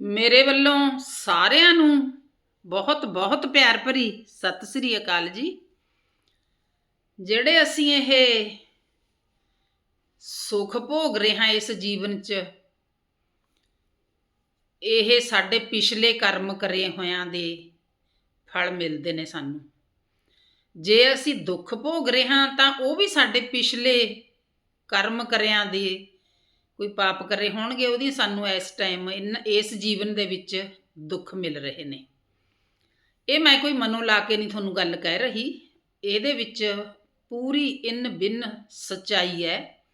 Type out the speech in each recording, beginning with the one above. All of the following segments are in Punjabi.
ਮੇਰੇ ਵੱਲੋਂ ਸਾਰਿਆਂ ਨੂੰ ਬਹੁਤ ਬਹੁਤ ਪਿਆਰ ਭਰੀ ਸਤਿ ਸ੍ਰੀ ਅਕਾਲ ਜੀ। ਜਿਹੜੇ ਅਸੀਂ ਇਹ ਸੁਖ ਭੋਗ ਰਹੇ ਹਾਂ ਇਸ ਜੀਵਨ 'ਚ, ਇਹ ਸਾਡੇ ਪਿਛਲੇ ਕਰਮ ਕਰੇ ਹੋਇਆਂ ਦੇ ਫਲ ਮਿਲਦੇ ਨੇ ਸਾਨੂੰ। ਜੇ ਅਸੀਂ ਦੁੱਖ ਭੋਗ ਰਹੇ ਹਾਂ ਤਾਂ ਉਹ ਵੀ ਸਾਡੇ ਪਿਛਲੇ ਕਰਮ ਕਰਿਆਂ ਦੇ ਕੋਈ ਪਾਪ ਕਰੇ ਹੋਣਗੇ, ਉਹਦੀ ਸਾਨੂੰ ਇਸ ਟਾਈਮ ਇਸ ਜੀਵਨ ਦੇ ਵਿੱਚ ਦੁੱਖ ਮਿਲ ਰਹੇ ਨੇ। ਇਹ ਮੈਂ ਕੋਈ ਮਨੋਂ ਲਾ ਕੇ ਨਹੀਂ ਤੁਹਾਨੂੰ ਗੱਲ ਕਹਿ ਰਹੀ। ਇਹਦੇ ਵਿੱਚ ਪੂਰੀ ਇਨ ਬਿਨ ਸੱਚਾਈ ਹੈ।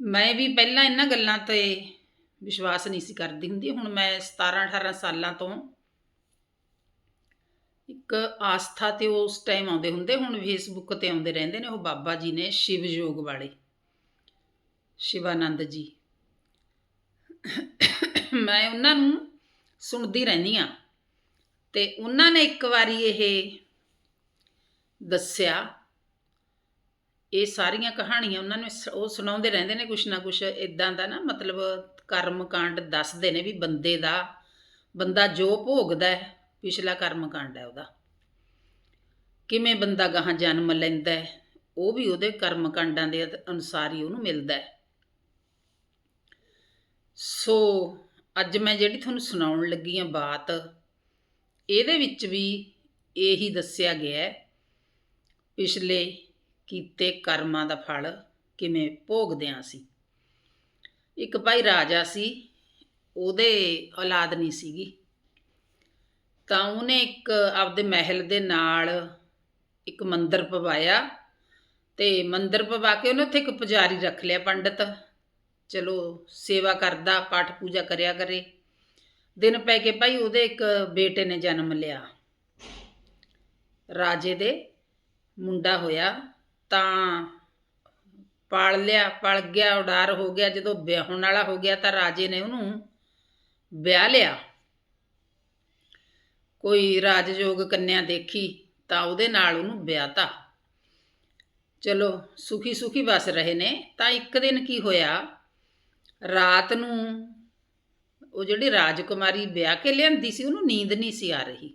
ਮੈਂ ਵੀ ਪਹਿਲਾਂ ਇਹਨਾਂ ਗੱਲਾਂ ਤੇ ਵਿਸ਼ਵਾਸ ਨਹੀਂ ਸੀ ਕਰਦੀ ਹੁੰਦੀ। ਹੁਣ ਮੈਂ 17 18 ਸਾਲਾਂ ਤੋਂ ਇੱਕ ਆਸਥਾ ਤੇ ਉਸ ਟਾਈਮ ਆਉਂਦੇ ਹੁੰਦੇ, ਹੁਣ ਫੇਸਬੁੱਕ ਤੇ ਆਉਂਦੇ ਰਹਿੰਦੇ ਨੇ, ਉਹ ਬਾਬਾ ਜੀ ਨੇ ਸ਼ਿਵ ਯੋਗ ਵਾਲੇ। ਸ਼ਿਵਾਨੰਦ ਜੀ। ਮੈਂ ਉਹਨਾਂ ਨੂੰ ਸੁਣਦੀ ਰਹਿੰਦੀ ਆ ਤੇ ਉਹਨਾਂ ਨੇ ਇੱਕ ਵਾਰੀ ਇਹ ਦੱਸਿਆ, ਇਹ ਸਾਰੀਆਂ ਕਹਾਣੀਆਂ ਉਹਨਾਂ ਨੂੰ ਸ- ਉਹ ਸੁਣਾਉਂਦੇ ਰਹਿੰਦੇ ਨੇ ਕੁਛ ਨਾ ਕੁਛ ਇਦਾਂ ਦਾ ਨਾ ਮਤਲਬ ਕਰਮ ਕਾਂਡ ਦੱਸਦੇ ਨੇ ਵੀ ਬੰਦੇ ਦਾ, ਬੰਦਾ ਜੋ ਭੋਗਦਾ ਹੈ, ਪਿਛਲਾ ਕਰਮ ਕਾਂਡ ਹੈ ਉਹਦਾ। ਕਿਵੇਂ ਬੰਦਾ ਗਾਹਾਂ ਜਨਮ ਲੈਂਦਾ ਹੈ, ਉਹ ਵੀ ਉਹਦੇ ਕਰਮ ਕਾਂਡਾਂ ਦੇ ਅਨੁਸਾਰ ਹੀ ਉਹਨੂੰ ਮਿਲਦਾ ਹੈ। ਸੋ ਅੱਜ ਮੈਂ ਜਿਹੜੀ ਤੁਹਾਨੂੰ ਸੁਣਾਉਣ ਲੱਗੀ ਆ ਬਾਤ, ਇਹਦੇ ਵਿੱਚ ਵੀ ਇਹੀ ਦੱਸਿਆ ਗਿਆ ਹੈ, ਪਿਛਲੇ ਕੀਤੇ ਕਰਮਾਂ ਦਾ ਫਲ ਕਿਵੇਂ ਭੋਗਦੇ ਹਾਂ ਅਸੀਂ ਇੱਕ ਭਾਈ ਰਾਜਾ ਸੀ, ਉਹਦੇ ਔਲਾਦ ਨਹੀਂ ਸੀਗੀ। ਤਾਂ ਉਹਨੇ ਇੱਕ ਆਪਦੇ ਮਹਿਲ ਦੇ ਨਾਲ ਇੱਕ ਮੰਦਿਰ ਪਵਾਇਆ ਤੇ ਮੰਦਿਰ ਪਵਾ ਕੇ ਉਹਨੇ ਉੱਥੇ ਇੱਕ ਪੁਜਾਰੀ ਰੱਖ ਲਿਆ ਪੰਡਤ। ਚਲੋ ਸੇਵਾ ਕਰਦਾ, ਪਾਠ ਪੂਜਾ ਕਰਿਆ ਕਰੇ। ਦਿਨ ਪੈ ਕੇ ਭਾਈ ਉਹਦੇ ਇੱਕ ਬੇਟੇ ਨੇ ਜਨਮ ਲਿਆ। ਰਾਜੇ ਦੇ ਮੁੰਡਾ ਹੋਇਆ, ਤਾਂ ਪਾਲ ਲਿਆ, ਪਲ ਗਿਆ, ਉਡਾਰ ਹੋ ਗਿਆ, ਜਦੋਂ ਵਿਆਹਣ ਵਾਲਾ ਹੋ ਗਿਆ ਤਾਂ ਰਾਜੇ ਨੇ ਉਹਨੂੰ ਵਿਆਹ ਲਿਆ। ਕੋਈ ਰਾਜਯੋਗ ਕੰਨਿਆ ਦੇਖੀ ਤਾਂ ਉਹਦੇ ਨਾਲ ਉਹਨੂੰ ਵਿਆਹਤਾ। ਚਲੋ ਸੁਖੀ ਸੁਖੀ ਵਸ ਰਹੇ ਨੇ, ਤਾਂ ਇੱਕ ਦਿਨ ਕੀ ਹੋਇਆ ਰਾਤ ਨੂੰ ਉਹ ਜਿਹੜੀ ਰਾਜਕੁਮਾਰੀ ਵਿਆਹ ਕੇ ਲਿਆਂਦੀ ਸੀ, ਉਹਨੂੰ ਨੀਂਦ ਨਹੀਂ ਸੀ ਆ ਰਹੀ।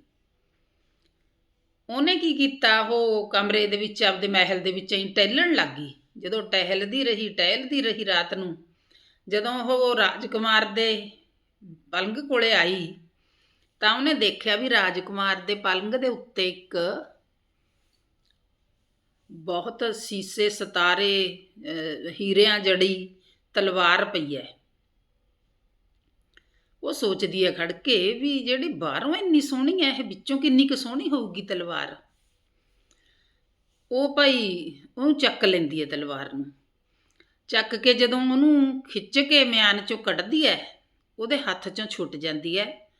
ਉਹਨੇ ਕੀ ਕੀਤਾ? ਉਹ ਕਮਰੇ ਦੇ ਵਿੱਚ, ਆਪਦੇ ਮਹਿਲ ਦੇ ਵਿੱਚ ਹੀ ਟਹਿਲਣ ਲੱਗੀ ਜਦੋਂ ਟਹਿਲਦੀ ਰਹੀ ਟਹਿਲਦੀ ਰਹੀ ਰਾਤ ਨੂੰ, ਜਦੋਂ ਉਹ ਰਾਜਕੁਮਾਰ ਦੇ ਪਲੰਗ ਕੋਲੇ ਆਈ, ਤਾਂ ਉਹਨੇ ਦੇਖਿਆ ਵੀ ਰਾਜਕੁਮਾਰ ਦੇ ਪਲੰਗ ਦੇ ਉੱਤੇ ਇੱਕ ਬਹੁਤ ਸੀਸੇ, ਸਤਾਰੇ ਹੀਰਿਆਂ ਜੜੀ ਤਲਵਾਰ ਪਈ ਹੈ ਉਹ ਸੋਚਦੀ ਹੈ ਖੜ ਕੇ ਵੀ ਜਿਹੜੀ ਬਾਹਰੋਂ ਇੰਨੀ ਸੋਹਣੀ ਹੈ ਇਹ ਵਿੱਚੋਂ ਕਿੰਨੀ ਕੁ ਸੋਹਣੀ ਹੋਊਗੀ ਤਲਵਾਰ? ਉਹ ਭਾਈ ਉਹਨੂੰ ਚੱਕ ਲੈਂਦੀ ਹੈ ਤਲਵਾਰ ਨੂੰ। ਚੱਕ ਕੇ ਜਦੋਂ ਉਹਨੂੰ ਖਿੱਚ ਕੇ ਮਿਆਨ ਚੋਂ ਕੱਢਦੀ ਹੈ ਉਹਦੇ ਹੱਥ ਚੋਂ ਛੁੱਟ ਜਾਂਦੀ ਹੈ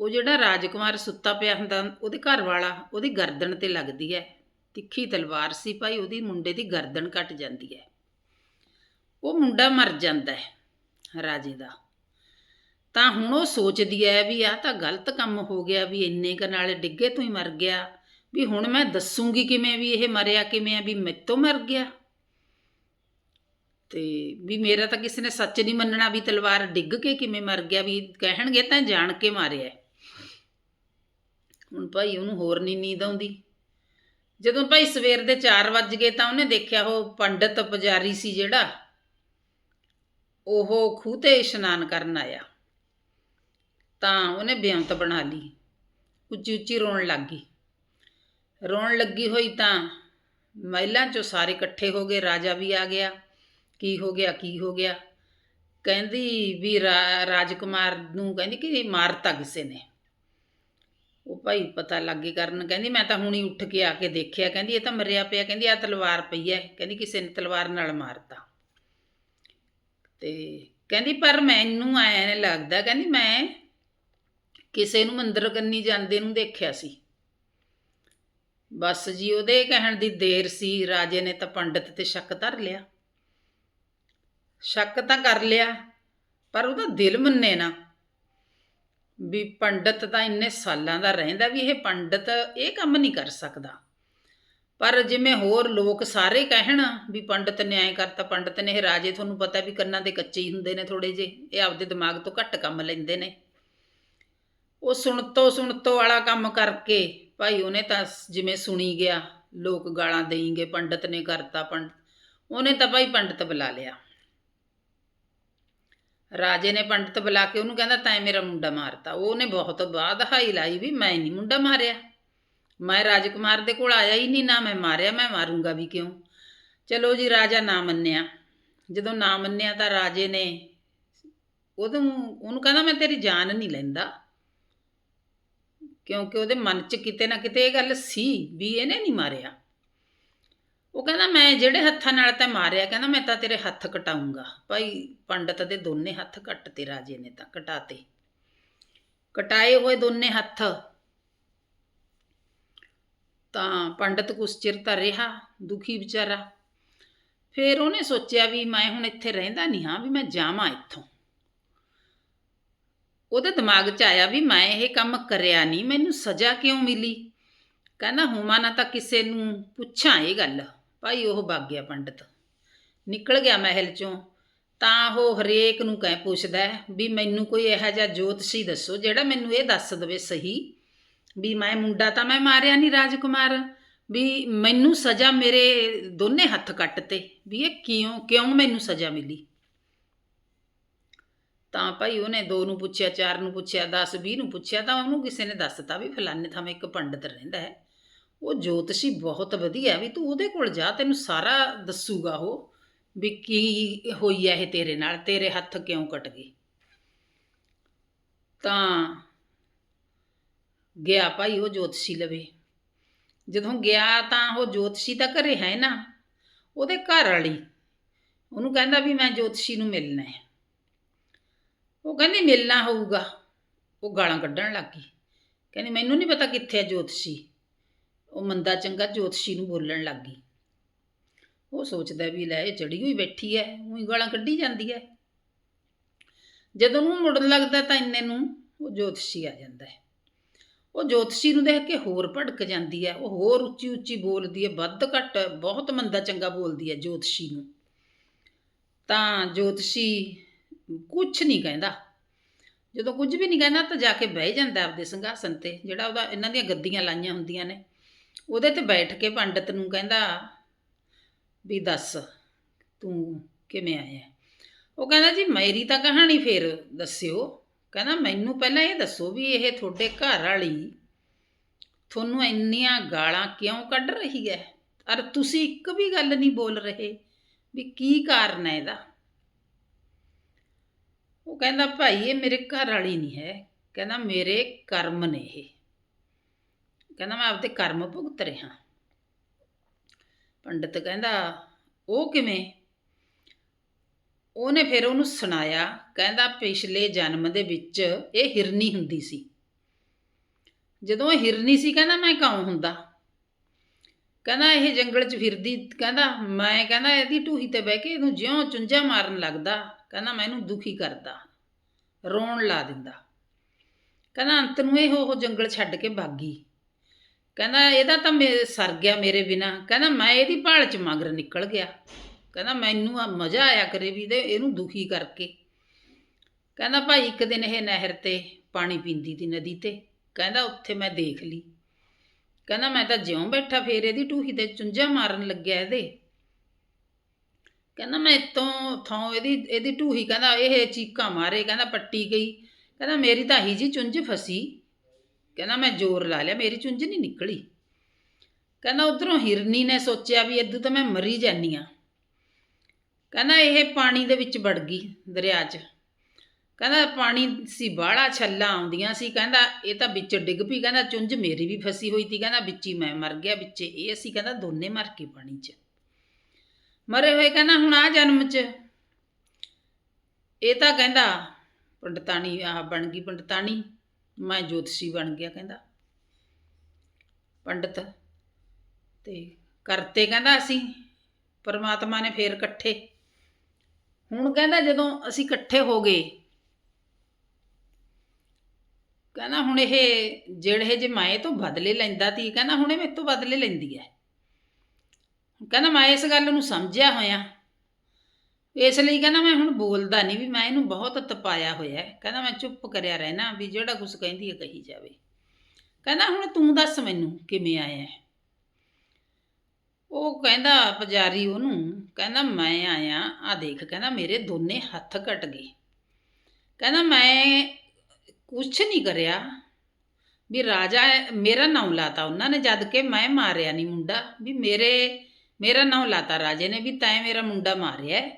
ਉਹ ਜਿਹੜਾ ਰਾਜਕੁਮਾਰ ਸੁੱਤਾ ਪਿਆ ਹੁੰਦਾ, ਉਹਦੇ ਘਰ ਵਾਲਾ, ਉਹਦੀ ਗਰਦਨ ਤੇ ਲੱਗਦੀ ਹੈ ਤਿੱਖੀ ਤਲਵਾਰ ਸੀ ਭਾਈ, ਉਹਦੀ ਮੁੰਡੇ ਦੀ ਗਰਦਨ ਕੱਟ ਜਾਂਦੀ ਹੈ ਉਹ ਮੁੰਡਾ ਮਰ ਜਾਂਦਾ ਹੈ ਰਾਜੇ ਦਾ। ਤਾਂ ਹੁਣ ਉਹ ਸੋਚਦੀ ਹੈ ਵੀ ਆਹ ਤਾਂ ਗਲਤ ਕੰਮ ਹੋ ਗਿਆ ਵੀ ਇੰਨੇ ਕ ਨਾਲ ਡਿੱਗੇ ਤੋਂ ਹੀ ਮਰ ਗਿਆ। ਵੀ ਹੁਣ ਮੈਂ ਦੱਸੂਗੀ ਕਿਵੇਂ ਵੀ ਇਹ ਮਰਿਆ ਕਿਵੇਂ ਆ, ਵੀ ਮੈਤੋਂ ਮਰ ਗਿਆ। ਤੇ ਵੀ ਮੇਰਾ ਤਾਂ ਕਿਸੇ ਨੇ ਸੱਚ ਨਹੀਂ ਮੰਨਣਾ ਵੀ ਤਲਵਾਰ ਡਿੱਗ ਕੇ ਕਿਵੇਂ ਮਰ ਗਿਆ, ਵੀ ਕਹਿਣਗੇ ਤਾਂ ਜਾਣ ਕੇ ਮਾਰਿਆ ਹੁਣ ਭਾਈ ਉਹਨੂੰ ਹੋਰ ਨਹੀਂ ਨੀਂਦ ਆਉਂਦੀ। ਜਦੋਂ ਭਾਈ ਸਵੇਰ ਦੇ 4 ਵੱਜ ਗਏ ਤਾਂ ਉਹਨੇ ਦੇਖਿਆ ਉਹ ਪੰਡਤ ਪੁਜਾਰੀ ਸੀ ਜਿਹੜਾ ਉਹ ਖੂਹ ਤੇ ਇਸ਼ਨਾਨ ਕਰਨ ਆਇਆ। ਤਾਂ ਉਹਨੇ ਬੇਅੰਤ ਬਣਾ ਲਈ। ਉੱਚੀ ਉੱਚੀ ਰੋਣ ਲੱਗ ਗਈ। ਰੋਣ ਲੱਗੀ ਹੋਈ ਤਾਂ ਮਹਿਲਾਂ ਚੋਂ ਸਾਰੇ ਇਕੱਠੇ ਹੋ ਗਏ। ਰਾਜਾ ਵੀ ਆ ਗਿਆ। ਕੀ ਹੋ ਗਿਆ, ਕੀ ਹੋ ਗਿਆ? ਕਹਿੰਦੀ ਵੀ ਰਾਜਕੁਮਾਰ ਨੂੰ ਕਹਿੰਦੀ ਕਿ ਮਾਰਤਾ ਕਿਸੇ ਨੇ। ਉਹ ਭਾਈ ਪਤਾ ਲੱਗੇ ਕਰਨ, ਕਹਿੰਦੀ ਮੈਂ ਤਾਂ ਹੁਣੀ ਉੱਠ ਕੇ ਆ ਕੇ ਦੇਖਿਆ। ਕਹਿੰਦੀ ਇਹ ਤਾਂ ਮਰਿਆ ਪਿਆ। ਕਹਿੰਦੀ ਆ ਤਲਵਾਰ ਪਈ ਹੈ। ਕਹਿੰਦੀ ਕਿਸੇ ਨੇ ਤਲਵਾਰ ਨਾਲ ਮਾਰਤਾ। ਤੇ ਕਹਿੰਦੀ, ਪਰ ਮੈਨੂੰ ਐਂ ਲੱਗਦਾ, ਕਹਿੰਦੀ ਮੈਂ ਕਿਸੇ ਨੂੰ ਮੰਦਰ ਕੰਨੀ ਜਾਂਦੇ ਨੂੰ ਦੇਖਿਆ ਸੀ। ਬਸ ਜੀ, ਉਹਦੇ ਕਹਿਣ ਦੀ ਦੇਰ ਸੀ, ਰਾਜੇ ਨੇ ਤਾਂ ਪੰਡਤ ਤੇ ਸ਼ੱਕ ਧਰ ਲਿਆ। ਸ਼ੱਕ ਤਾਂ ਕਰ ਲਿਆ, ਪਰ ਉਹਦਾ ਦਿਲ ਮੰਨੇ ਨਾ। ਵੀ ਪੰਡਤ ਤਾਂ ਇੰਨੇ ਸਾਲਾਂ ਦਾ ਰਹਿੰਦਾ, ਵੀ ਇਹ ਪੰਡਤ ਇਹ ਕੰਮ ਨਹੀਂ ਕਰ ਸਕਦਾ। ਪਰ ਜਿਵੇਂ ਹੋਰ ਲੋਕ ਸਾਰੇ ਕਹਿਣ ਵੀ ਪੰਡਤ ਨੇ ਐਂ ਕਰਤਾ, ਪੰਡਤ ਨੇ ਇਹ ਰਾਜੇ, ਤੁਹਾਨੂੰ ਪਤਾ ਵੀ ਕੰਨਾਂ ਦੇ ਕੱਚੇ ਹੀ ਹੁੰਦੇ ਨੇ ਥੋੜੇ ਜੇ ਇਹ ਆਪਦੇ ਦਿਮਾਗ ਤੋਂ ਘੱਟ ਕੰਮ ਲੈਂਦੇ ਨੇ। ਉਹ ਸੁਣ ਸੁਣਤੋ ਸੁਣਤੋ ਵਾਲਾ ਕੰਮ ਕਰਕੇ, ਭਾਈ ਉਹਨੇ ਤਾਂ ਜਿਵੇਂ ਸੁਣੀ ਗਿਆ, ਲੋਕ ਗਾਲਾਂ ਦੇਈਂਗੇ, ਪੰਡਤ ਨੇ ਕਰਤਾ ਪੰਡਤ ਉਹਨੇ ਤਾਂ ਭਾਈ ਪੰਡਤ ਬੁਲਾ ਲਿਆ। ਰਾਜੇ ਨੇ ਪੰਡਤ ਬੁਲਾ ਕੇ ਉਹਨੂੰ ਕਹਿੰਦਾ, ਤੈਂ ਮੇਰਾ ਮੁੰਡਾ ਮਾਰਤਾ। ਉਹਨੇ ਬਹੁਤ ਬਾਅਦ ਹਾਈ ਲਾਈ ਵੀ ਮੈਂ ਨਹੀਂ ਮੁੰਡਾ ਮਾਰਿਆ। ਮੈਂ ਰਾਜਕੁਮਾਰ ਦੇ ਕੋਲ ਆਇਆ ਹੀ ਨਹੀਂ, ਨਾ ਮੈਂ ਮਾਰਿਆ, ਮੈਂ ਮਾਰੂੰਗਾ ਵੀ ਕਿਉਂ? ਚਲੋ ਜੀ, ਰਾਜਾ ਨਾ ਮੰਨਿਆ। ਜਦੋਂ ਨਾ ਮੰਨਿਆ ਤਾਂ ਰਾਜੇ ਨੇ ਉਹਨੂੰ ਉਹਨੂੰ ਕਹਿੰਦਾ, ਮੈਂ ਤੇਰੀ ਜਾਨ ਨਹੀਂ ਲੈਂਦਾ। ਕਿਉਂਕਿ ਉਹਦੇ ਮਨ 'ਚ ਕਿਤੇ ਨਾ ਕਿਤੇ ਇਹ ਗੱਲ ਸੀ ਵੀ ਇਹਨੇ ਨਹੀਂ ਮਾਰਿਆ। ਉਹ ਕਹਿੰਦਾ, ਮੈਂ ਜਿਹੜੇ ਹੱਥਾਂ ਨਾਲ ਤਾਂ ਮਾਰਿਆ, ਕਹਿੰਦਾ, ਮੈਂ ਤਾਂ ਤੇਰੇ ਹੱਥ ਕਟਾਉਂਗਾ ਭਾਈ ਪੰਡਤ ਦੇ ਦੋਨੇ ਹੱਥ ਕੱਟਤੇ ਰਾਜੇ ਨੇ ਤਾਂ, ਕਟਾਤੇ। ਕਟਾਏ ਹੋਏ ਦੋਨੇ ਹੱਥ। ਤਾਂ ਪੰਡਤ ਕੁਛ ਚਿਰ ਤਾਂ ਰਿਹਾ, ਦੁਖੀ ਵਿਚਾਰਾ। ਫਿਰ ਉਹਨੇ ਸੋਚਿਆ ਵੀ ਮੈਂ ਹੁਣ ਇੱਥੇ ਰਹਿੰਦਾ ਨਹੀਂ ਹਾਂ, ਵੀ ਮੈਂ ਜਾਵਾਂ ਇੱਥੋਂ। ਉਹਦੇ ਦਿਮਾਗ 'ਚ ਆਇਆ ਵੀ ਮੈਂ ਇਹ ਕੰਮ ਕਰਿਆ ਨਹੀਂ ਮੈਨੂੰ ਸਜ਼ਾ ਕਿਉਂ ਮਿਲੀ? ਕਹਿੰਦਾ ਹੋਵਾਂ ਨਾ ਤਾਂ ਕਿਸੇ ਨੂੰ ਪੁੱਛਾਂ ਇਹ ਗੱਲ। ਭਾਈ ਉਹ ਵਗ ਗਿਆ ਪੰਡਤ। ਨਿਕਲ ਗਿਆ ਮਹਿਲ 'ਚੋਂ। ਤਾਂ ਉਹ ਹਰੇਕ ਨੂੰ ਕਹਿ ਪੁੱਛਦਾ ਵੀ ਮੈਨੂੰ ਕੋਈ ਇਹੋ ਜਿਹਾ ਜੋਤਸ਼ੀ ਦੱਸੋ, ਜਿਹੜਾ ਮੈਨੂੰ ਇਹ ਦੱਸ ਦਵੇ ਸਹੀ। ਵੀ ਮੈਂ ਮੁੰਡਾ ਤਾਂ ਮੈਂ ਮਾਰਿਆ ਨਹੀਂ ਰਾਜਕੁਮਾਰ। ਵੀ ਮੈਨੂੰ ਸਜ਼ਾ ਮੇਰੇ ਦੋਨੇ ਹੱਥ ਕੱਟ ਤੇ ਵੀ ਇਹ ਕਿਉਂ ਕਿਉਂ ਮੈਨੂੰ ਸਜ਼ਾ ਮਿਲੀ? ਤਾਂ ਭਾਈ ਉਹਨੇ ਦੋ ਨੂੰ ਪੁੱਛਿਆ, ਚਾਰ ਨੂੰ ਪੁੱਛਿਆ 10 20 ਨੂੰ ਪੁੱਛਿਆ ਤਾਂ ਉਹਨੂੰ ਕਿਸੇ ਨੇ ਦੱਸਤਾ ਵੀ ਫਲਾਣੇ ਥਾਂ ਇੱਕ ਪੰਡਤ ਰਹਿੰਦਾ ਹੈ। ਉਹ ਜੋਤਸ਼ੀ ਬਹੁਤ ਵਧੀਆ ਵੀ ਤੂੰ ਉਹਦੇ ਕੋਲ ਜਾ, ਤੈਨੂੰ ਸਾਰਾ ਦੱਸੂਗਾ ਉਹ ਵੀ ਕੀ ਹੋਈ ਹੈ ਇਹ ਤੇਰੇ ਨਾਲ, ਤੇਰੇ ਹੱਥ ਕਿਉਂ ਕੱਟ ਗਏ? ਤਾਂ ਗਿਆ ਭਾਈ ਉਹ ਜੋਤਸ਼ੀ ਲਵੇ। ਜਦੋਂ ਗਿਆ ਤਾਂ ਉਹ ਜੋਤਸ਼ੀ ਤਾਂ ਘਰੇ ਹੈ ਨਾ, ਉਹਦੇ ਘਰ ਵਾਲੀ, ਉਹਨੂੰ ਕਹਿੰਦਾ ਵੀ ਮੈਂ ਜੋਤਸ਼ੀ ਨੂੰ ਮਿਲਣਾ ਹੈ। ਉਹ ਕਹਿੰਦੀ ਮਿਲਣਾ ਹੋਊਗਾ। ਉਹ ਗਾਲਾਂ ਕੱਢਣ ਲੱਗ ਗਈ। ਕਹਿੰਦੀ ਮੈਨੂੰ ਨਹੀਂ ਪਤਾ ਕਿੱਥੇ ਹੈ ਜੋਤਸ਼ੀ। ਉਹ ਮੰਦਾ ਚੰਗਾ ਜੋਤਸ਼ੀ ਨੂੰ ਬੋਲਣ ਲੱਗ ਗਈ। ਉਹ ਸੋਚਦਾ ਵੀ ਲੈ ਇਹ ਚੜੀ ਹੋਈ ਬੈਠੀ ਹੈ, ਉਹੀ ਗਾਲਾਂ ਕੱਢੀ ਜਾਂਦੀ ਹੈ। ਜਦੋਂ ਉਹਨੂੰ ਮੁੜਨ ਲੱਗਦਾ ਤਾਂ ਇੰਨੇ ਨੂੰ ਉਹ ਜੋਤਸ਼ੀ ਆ ਜਾਂਦਾ ਹੈ। ਉਹ ਜੋਤਸ਼ੀ ਨੂੰ ਦੇਖ ਕੇ ਹੋਰ ਭੜਕ ਜਾਂਦੀ ਹੈ, ਉਹ ਹੋਰ ਉੱਚੀ ਉੱਚੀ ਬੋਲਦੀ ਹੈ, ਵੱਧ ਘੱਟ ਬਹੁਤ ਮੰਦਾ ਚੰਗਾ ਬੋਲਦੀ ਹੈ ਜੋਤਸ਼ੀ ਨੂੰ। ਤਾਂ ਜੋਤਸ਼ੀ ਕੁਝ ਨਹੀਂ ਕਹਿੰਦਾ। ਜਦੋਂ ਕੁਝ ਵੀ ਨਹੀਂ ਕਹਿੰਦਾ ਤਾਂ ਜਾ ਕੇ ਬਹਿ ਜਾਂਦਾ ਆਪਦੇ ਸੰਘਾਸਨ ਤੇ, ਜਿਹੜਾ ਉਹਦਾ ਇਹਨਾਂ ਦੀਆਂ ਗੱਦੀਆਂ ਲਾਈਆਂ ਹੁੰਦੀਆਂ ਨੇ। ਉਹਦੇ ਤੇ ਬੈਠ ਕੇ ਪੰਡਤ ਨੂੰ ਕਹਿੰਦਾ ਵੀ ਦੱਸ, ਤੂੰ ਕਿਵੇਂ ਆਇਆ? ਉਹ ਕਹਿੰਦਾ ਜੀ, ਮੇਰੀ ਤਾਂ ਕਹਾਣੀ ਫੇਰ ਦੱਸਿਓ। ਕਹਿੰਦਾ, ਮੈਨੂੰ ਪਹਿਲਾਂ ਇਹ ਦੱਸੋ ਵੀ ਇਹ ਤੁਹਾਡੇ ਘਰ ਵਾਲੀ ਤੁਹਾਨੂੰ ਇੰਨੀਆਂ ਗਾਲਾਂ ਕਿਉਂ ਕੱਢ ਰਹੀ ਹੈ? ਅਰ ਤੁਸੀਂ ਇੱਕ ਵੀ ਗੱਲ ਨਹੀਂ ਬੋਲ ਰਹੇ ਵੀ ਕੀ ਕਾਰਨ ਹੈ ਇਹਦਾ? ਉਹ ਕਹਿੰਦਾ, ਭਾਈ, ਇਹ ਮੇਰੇ ਘਰ ਵਾਲੀ ਨਹੀਂ ਹੈ। ਕਹਿੰਦਾ, ਮੇਰੇ ਕਰਮ ਨੇ ਇਹ। ਕਹਿੰਦਾ, ਮੈਂ ਆਪਦੇ ਕਰਮ ਭੁਗਤ ਰਿਹਾ। ਪੰਡਤ ਕਹਿੰਦਾ, ਉਹ ਕਿਵੇਂ? ਉਹਨੇ ਫਿਰ ਉਹਨੂੰ ਸੁਣਾਇਆ, ਕਹਿੰਦਾ ਪਿਛਲੇ ਜਨਮ ਦੇ ਵਿੱਚ ਇਹ ਹਿਰਨੀ ਹੁੰਦੀ ਸੀ। ਜਦੋਂ ਇਹ ਹਿਰਨੀ ਸੀ, ਕਹਿੰਦਾ ਮੈਂ ਕੌਣ ਹੁੰਦਾ? ਕਹਿੰਦਾ ਇਹ ਜੰਗਲ 'ਚ ਫਿਰਦੀ, ਕਹਿੰਦਾ ਮੈਂ, ਕਹਿੰਦਾ ਇਹਦੀ ਢੂਹੀ ਤੇ ਬਹਿ ਕੇ ਇਹਨੂੰ ਜਿਉਂ ਚੁੰਝਾ ਮਾਰਨ ਲੱਗਦਾ, ਕਹਿੰਦਾ ਮੈਂ ਇਹਨੂੰ ਦੁਖੀ ਕਰਦਾ, ਰੋਣ ਲਾ ਦਿੰਦਾ। ਕਹਿੰਦਾ ਅੰਤ ਨੂੰ ਇਹ ਉਹ ਜੰਗਲ ਛੱਡ ਕੇ ਭਾਗੀ ਕਹਿੰਦਾ ਇਹਦਾ ਤਾਂ ਮੇ, ਸਰ ਗਿਆ ਮੇਰੇ ਬਿਨਾ, ਕਹਿੰਦਾ ਮੈਂ ਇਹਦੀ ਭਾਲ 'ਚ ਮਗਰ ਨਿਕਲ ਗਿਆ। ਕਹਿੰਦਾ ਮੈਨੂੰ ਆ ਮਜ਼ਾ ਆਇਆ ਕਰੇ ਵੀ ਦੇ ਇਹਨੂੰ ਦੁਖੀ ਕਰਕੇ। ਕਹਿੰਦਾ ਭਾਈ ਇੱਕ ਦਿਨ ਇਹ ਨਹਿਰ ਤੇ ਪਾਣੀ ਪੀਂਦੀ ਤੀ ਨਦੀ ਤੇ। ਕਹਿੰਦਾ ਉੱਥੇ ਮੈਂ ਦੇਖ ਲਈ। ਕਹਿੰਦਾ ਮੈਂ ਤਾਂ ਜਿਉਂ ਬੈਠਾ ਫੇਰ ਇਹਦੀ ਟੂਹੀ ਤੇ ਚੁੰਝਾ ਮਾਰਨ ਲੱਗਿਆ ਇਹਦੇ। ਕਹਿੰਦਾ ਮੈਂ ਇਤੋਂ ਥੋਂ ਇਹਦੀ ਇਹਦੀ ਟੂਹੀ ਕਹਿੰਦਾ ਇਹ ਚੀਕਾਂ ਮਾਰੇ, ਕਹਿੰਦਾ ਪੱਟੀ ਗਈ। ਕਹਿੰਦਾ ਮੇਰੀ ਤਾਂ ਹੀ ਜੀ ਚੁੰਝ ਫਸੀ। ਕਹਿੰਦਾ ਮੈਂ ਜ਼ੋਰ ਲਾ ਲਿਆ, ਮੇਰੀ ਚੁੰਝ ਨਹੀਂ ਨਿਕਲੀ। ਕਹਿੰਦਾ ਉਧਰੋਂ ਹਿਰਨੀ ਨੇ ਸੋਚਿਆ ਵੀ ਇਦੋਂ ਤਾਂ ਮੈਂ ਮਰੀ ਜਾਨੀ ਆ। ਕਹਿੰਦਾ ਇਹ ਪਾਣੀ ਦੇ ਵਿੱਚ ਵੜ ਗਈ ਦਰਿਆ 'ਚ। ਕਹਿੰਦਾ ਪਾਣੀ ਸੀ ਬਾਹਲਾ ਛੱਲਾ ਆਉਂਦੀਆਂ ਸੀ। ਕਹਿੰਦਾ ਇਹ ਤਾਂ ਵਿੱਚ ਡਿੱਗ ਪਈ। ਕਹਿੰਦਾ ਚੁੰਝ ਮੇਰੀ ਵੀ ਫਸੀ ਹੋਈ ਤੀ। ਕਹਿੰਦਾ ਵਿੱਚ ਹੀ ਮੈਂ ਮਰ ਗਿਆ, ਵਿੱਚ ਇਹ ਅਸੀਂ ਕਹਿੰਦਾ ਦੋਨੇ ਮਰ ਕੇ ਪਾਣੀ 'ਚ। ਮਰੇ ਹੋਏ ਕਹਿੰਦਾ ਹੁਣ ਆ ਜਨਮ 'ਚ। ਇਹ ਤਾਂ ਕਹਿੰਦਾ ਪੰਡਤਾਣੀ, ਆਹ ਬਣ ਗਈ ਪੰਡਤਾਣੀ। ਮੈਂ ਜੋਤਸ਼ੀ ਬਣ ਗਿਆ ਕਹਿੰਦਾ ਪੰਡਤ। ਤੇ ਕਰਤੇ ਕਹਿੰਦਾ ਅਸੀਂ, ਪਰਮਾਤਮਾ ਨੇ ਫੇਰ ਇਕੱਠੇ। ਹੁਣ ਕਹਿੰਦਾ ਜਦੋਂ ਅਸੀਂ ਇਕੱਠੇ ਹੋ ਗਏ, ਕਹਿੰਦਾ ਹੁਣ ਇਹ ਜਿਹੜੇ ਜੇ ਮੈਂ ਤੋਂ ਬਦਲੇ ਲੈਂਦਾ ਤੀ, ਕਹਿੰਦਾ ਹੁਣ ਇਹ ਮੇਰੇ ਤੋਂ ਬਦਲੇ ਲੈਂਦੀ ਹੈ ਕਹਿੰਦਾ ਮੈਂ ਇਸ ਗੱਲ ਨੂੰ ਸਮਝਿਆ ਹੋਇਆ। ਇਸ ਲਈ ਕਹਿੰਦਾ ਮੈਂ ਹੁਣ ਬੋਲਦਾ ਨਹੀਂ ਵੀ ਮੈਂ ਇਹਨੂੰ ਬਹੁਤ ਤਪਾਇਆ ਹੋਇਆ ਕਹਿੰਦਾ ਮੈਂ ਚੁੱਪ ਕਰਿਆ ਰਹਿਣਾ ਵੀ ਜਿਹੜਾ ਕੁਝ ਕਹਿੰਦੀ ਹੈ ਕਹੀ ਜਾਵੇ। ਕਹਿੰਦਾ ਹੁਣ ਤੂੰ ਦੱਸ ਮੈਨੂੰ ਕਿਵੇਂ ਆਇਆ ਉਹ ਕਹਿੰਦਾ ਪੁਜਾਰੀ ਉਹਨੂੰ, ਕਹਿੰਦਾ ਮੈਂ ਆਇਆ ਆ ਦੇਖ, ਕਹਿੰਦਾ ਮੇਰੇ ਦੋਨੇ ਹੱਥ ਕੱਟ ਗਏ। ਕਹਿੰਦਾ ਮੈਂ ਕੁਛ ਨਹੀਂ ਕਰਿਆ। ਵੀ ਰਾਜਾ ਮੇਰਾ ਨਾਮ ਲਾਤਾ ਉਹਨਾਂ ਨੇ, ਜਦ ਕਿ ਮੈਂ ਮਾਰਿਆ ਨਹੀਂ ਮੁੰਡਾ। ਵੀ ਮੇਰੇ, ਮੇਰਾ ਨਾਮ ਲਾਤਾ ਰਾਜੇ ਨੇ, ਵੀ ਤੈਂ ਮੇਰਾ ਮੁੰਡਾ ਮਾਰਿਆ।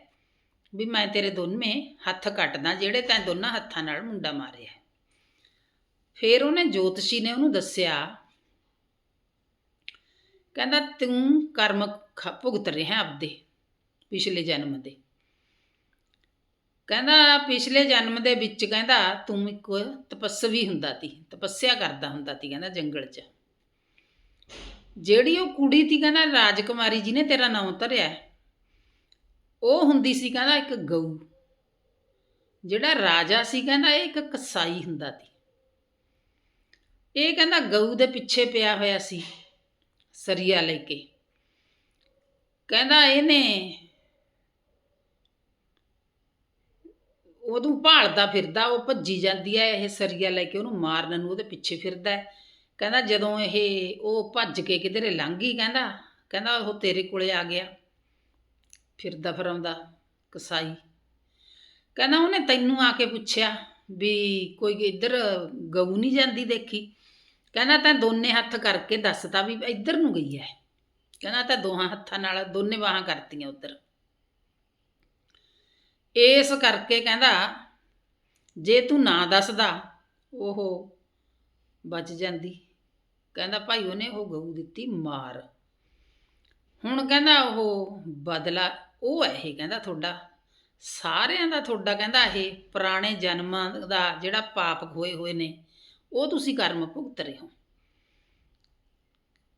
ਵੀ ਮੈਂ ਤੇਰੇ ਦੋਨੇ ਹੱਥ ਕੱਟਦਾ ਜਿਹੜੇ ਤੈਂ ਦੋਨਾਂ ਹੱਥਾਂ ਨਾਲ ਮੁੰਡਾ ਮਾਰਿਆ। ਫਿਰ ਉਹਨੇ ਜੋਤਸ਼ੀ ਨੇ ਉਹਨੂੰ ਦੱਸਿਆ ਕਹਿੰਦਾ ਤੂੰ ਕਰਮ ਖ- ਭੁਗਤ ਰਿਹਾ ਆਪਦੇ ਪਿਛਲੇ ਜਨਮ ਦੇ। ਕਹਿੰਦਾ, ਪਿਛਲੇ ਜਨਮ ਦੇ ਵਿੱਚ ਕਹਿੰਦਾ, ਤੂੰ ਇੱਕ ਤਪੱਸਵੀ ਹੁੰਦਾ ਤੀ, ਤਪੱਸਿਆ ਕਰਦਾ ਹੁੰਦਾ ਤੀ ਕਹਿੰਦਾ ਜੰਗਲ 'ਚ। ਜਿਹੜੀ ਉਹ ਕੁੜੀ ਤੀ ਕਹਿੰਦਾ, ਰਾਜਕੁਮਾਰੀ ਜੀ ਨੇ ਤੇਰਾ ਨਾਮ ਧਰਿਆ ਉਹ ਹੁੰਦੀ ਸੀ ਕਹਿੰਦਾ ਇੱਕ ਗਊ। ਜਿਹੜਾ ਰਾਜਾ ਸੀ ਕਹਿੰਦਾ, ਇਹ ਇੱਕ ਕਸਾਈ ਹੁੰਦਾ ਤੀ। ਇਹ ਕਹਿੰਦਾ ਗਊ ਦੇ ਪਿੱਛੇ ਪਿਆ ਹੋਇਆ ਸੀ। ਸਰੀਆ ਲੈ ਕੇ। ਕਹਿੰਦਾ ਇਹਨੇ ਉਹਨੂੰ ਭਾਲਦਾ ਫਿਰਦਾ, ਉਹ ਭੱਜੀ ਜਾਂਦੀ ਹੈ ਇਹ ਸਰੀਆ ਲੈ ਕੇ, ਉਹਨੂੰ ਮਾਰਨ ਨੂੰ ਉਹਦੇ ਪਿੱਛੇ ਫਿਰਦਾ ਕਹਿੰਦਾ ਜਦੋਂ ਇਹ ਉਹ ਭੱਜ ਕੇ ਕਿਧਰੇ ਲੰਘ ਗਈ, ਕਹਿੰਦਾ ਕਹਿੰਦਾ ਉਹ ਤੇਰੇ ਕੋਲੇ ਆ ਗਿਆ। ਫਿਰਦਾ ਫਰਾਉਂਦਾ ਕਸਾਈ। ਕਹਿੰਦਾ ਉਹਨੇ ਤੈਨੂੰ ਆ ਕੇ ਪੁੱਛਿਆ ਵੀ ਕੋਈ ਇੱਧਰ ਗਊ ਨਹੀਂ ਜਾਂਦੀ ਦੇਖੀ? ਕਹਿੰਦਾ ਤਾਂ ਦੋਨੇ ਹੱਥ ਕਰਕੇ ਦੱਸਤਾ ਵੀ ਇੱਧਰ ਨੂੰ ਗਈ ਹੈ ਕਹਿੰਦਾ ਤਾਂ ਦੋਹਾਂ ਹੱਥਾਂ ਨਾਲ ਦੋਨੇ ਬਾਹਾਂ ਕਰਤੀਆਂ ਉੱਧਰ। ਇਸ ਕਰਕੇ ਕਹਿੰਦਾ, ਜੇ ਤੂੰ ਨਾ ਦੱਸਦਾ, ਉਹ ਬਚ ਜਾਂਦੀ। ਕਹਿੰਦਾ, ਭਾਈ, ਉਹਨੇ ਉਹ ਗਊ ਦਿੱਤੀ ਮਾਰ। ਹੁਣ ਕਹਿੰਦਾ, ਉਹ ਬਦਲਾ, ਉਹ ਹੈ ਇਹ ਕਹਿੰਦਾ ਤੁਹਾਡਾ। ਸਾਰਿਆਂ ਦਾ ਤੁਹਾਡਾ ਕਹਿੰਦਾ ਇਹ ਪੁਰਾਣੇ ਜਨਮਾਂ ਦਾ ਜਿਹੜਾ ਪਾਪ ਹੋਏ ਹੋਏ ਨੇ। ਉਹ ਤੁਸੀਂ ਕਰਮ ਭੁਗਤ ਰਹੇ ਹੋ।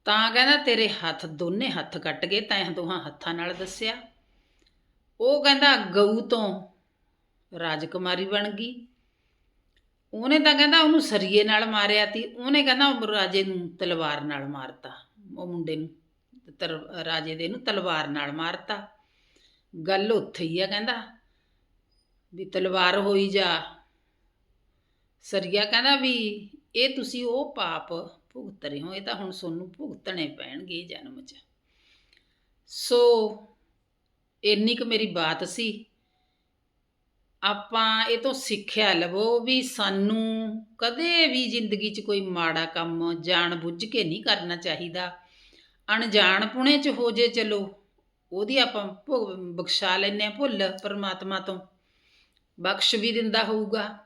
ਤਾਂ ਕਹਿੰਦਾ, ਤੇਰੇ ਹੱਥ ਦੋਨੇ ਹੱਥ ਕੱਟ ਗਏ, ਤੈਂ ਦੋਹਾਂ ਹੱਥਾਂ ਨਾਲ ਦੱਸਿਆ। ਉਹ ਕਹਿੰਦਾ, ਗਊ ਤੋਂ ਰਾਜਕੁਮਾਰੀ ਬਣ ਗਈ। ਉਹਨੇ ਤਾਂ ਕਹਿੰਦਾ, ਉਹਨੂੰ ਸਰੀਏ ਨਾਲ ਮਾਰਿਆ ਤੀ। ਉਹਨੇ ਕਹਿੰਦਾ, ਉਹ ਰਾਜੇ ਨੂੰ ਤਲਵਾਰ ਨਾਲ ਮਾਰਤਾ। ਉਹ ਮੁੰਡੇ ਨੂੰ, ਤਰ- ਰਾਜੇ ਦੇ ਨੂੰ ਤਲਵਾਰ ਨਾਲ ਮਾਰਤਾ। ਗੱਲ ਉੱਥੇ ਹੀ ਆ ਕਹਿੰਦਾ, ਵੀ ਤਲਵਾਰ ਹੋਈ ਜਾ। ਸਰੀਆ ਕਹਿੰਦਾ ਵੀ ਇਹ ਤੁਸੀਂ ਉਹ ਪਾਪ ਭੁਗਤ ਰਹੇ ਹੋ, ਇਹ ਤਾਂ ਹੁਣ ਤੁਹਾਨੂੰ ਭੁਗਤਣੇ ਪੈਣਗੇ ਜਨਮ 'ਚ। ਸੋ ਇੰਨੀ ਕੁ ਮੇਰੀ ਬਾਤ ਸੀ। ਆਪਾਂ ਇਹ ਤੋਂ ਸਿੱਖਿਆ ਲਵੋ ਵੀ ਸਾਨੂੰ ਕਦੇ ਵੀ ਜ਼ਿੰਦਗੀ 'ਚ ਕੋਈ ਮਾੜਾ ਕੰਮ ਜਾਣ ਬੁੱਝ ਕੇ ਨਹੀਂ ਕਰਨਾ ਚਾਹੀਦਾ। ਅਣਜਾਣ ਪੁਣੇ 'ਚ ਹੋ ਜੇ ਚਲੋ, ਉਹਦੀ ਆਪਾਂ ਭੁਗ- ਬਖਸ਼ਾ ਲੈਨੇ ਆ ਭੁੱਲ ਪਰਮਾਤਮਾ ਤੋਂ। ਬਖਸ਼ ਵੀ ਦਿੰਦਾ ਹੋਊਗਾ।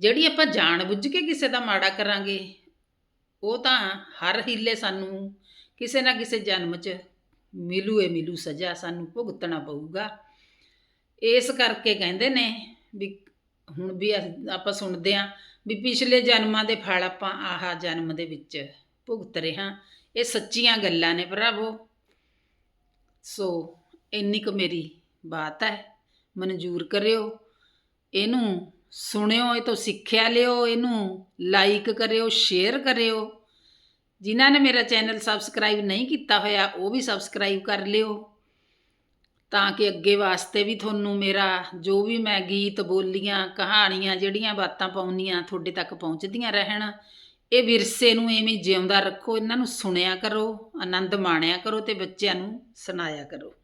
ਜਿਹੜੀ ਆਪਾਂ ਜਾਣ ਬੁੱਝ ਕੇ ਕਿਸੇ ਦਾ ਮਾੜਾ ਕਰਾਂਗੇ, ਉਹ ਤਾਂ ਹਰ ਹੀਲੇ ਸਾਨੂੰ, ਕਿਸੇ ਨਾ ਕਿਸੇ ਜਨਮ 'ਚ ਮਿਲੂ ਏ ਮਿਲੂ ਸਜ਼ਾ ਸਾਨੂੰ ਭੁਗਤਣਾ ਪਊਗਾ। ਇਸ ਕਰਕੇ ਕਹਿੰਦੇ ਨੇ ਵੀ ਹੁਣ ਵੀ ਅਸ- ਆਪਾਂ ਸੁਣਦੇ ਆਂ ਵੀ ਪਿਛਲੇ ਜਨਮਾਂ ਦੇ ਫਲ ਆਪਾਂ ਆਹਾ ਜਨਮ ਦੇ ਵਿੱਚ ਭੁਗਤ ਰਹੇ ਹਾਂ। ਇਹ ਸੱਚੀਆਂ ਗੱਲਾਂ ਨੇ ਭਰਾਵੋ। ਸੋ ਇੰਨੀ ਕੁ ਮੇਰੀ ਬਾਤ ਹੈ। ਮਨਜ਼ੂਰ ਕਰਿਓ। ਇਹਨੂੰ ਸੁਣਿਓ, ਇਹ ਤੋਂ ਸਿੱਖਿਆ ਲਿਓ, ਇਹਨੂੰ ਲਾਈਕ ਕਰਿਓ ਸ਼ੇਅਰ ਕਰਿਓ। ਜਿਨ੍ਹਾਂ ਨੇ ਮੇਰਾ ਚੈਨਲ ਸਬਸਕ੍ਰਾਈਬ ਨਹੀਂ ਕੀਤਾ ਹੋਇਆ, ਉਹ ਵੀ ਸਬਸਕ੍ਰਾਈਬ ਕਰ ਲਿਓ। ਤਾਂ ਕਿ ਅੱਗੇ ਵਾਸਤੇ ਵੀ ਤੁਹਾਨੂੰ ਮੇਰਾ ਜੋ ਵੀ ਮੈਂ ਗੀਤ, ਬੋਲੀਆਂ, ਕਹਾਣੀਆਂ, ਜਿਹੜੀਆਂ ਬਾਤਾਂ ਪਾਉਂਦੀਆਂ, ਤੁਹਾਡੇ ਤੱਕ ਪਹੁੰਚਦੀਆਂ ਰਹਿਣ, ਇਹ ਵਿਰਸੇ ਨੂੰ ਐਵੇਂ ਜਿਉਂਦਾ ਰੱਖੋ, ਇਹਨਾਂ ਨੂੰ ਸੁਣਿਆ ਕਰੋ, ਆਨੰਦ ਮਾਣਿਆ ਕਰੋ ਤੇ ਬੱਚਿਆਂ ਨੂੰ ਸੁਣਾਇਆ ਕਰੋ।